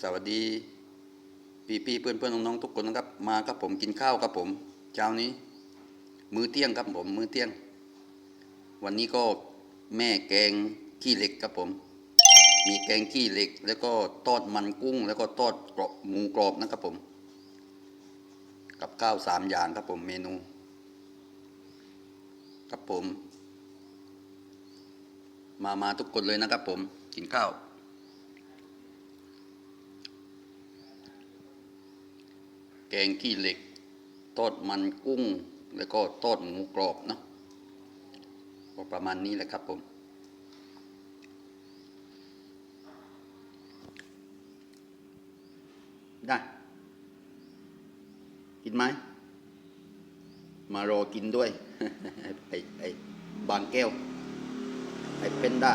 สวัสดีพี่พี่ๆเพื่อนเพื่อนๆน้องๆทุกคนนะครับ มาครับผมกินข้าวครับผมเช้านี้ มื้อเที่ยงครับผม มื้อเที่ยง วันนี้ก็แม่แกงขี้เหล็กครับผม มีแกงขี้เหล็ก แล้วก็ทอดมันกุ้ง แล้วก็ทอดกรอบหมูกรอบนะครับผม กับข้าวสามอย่างครับผมเมนูครับผม มามาทุกคนเลยนะครับผม กินข้าว กงขี้เหล็กทอดมันกุ้ง แล้วก็ทอดหมูกรอบเนาะก็ประมาณนี้แหละครับผม ได้ กินไหม มารอกินด้วย ไอ้ไอ้บางแก้ว ไอ้เป็นด้า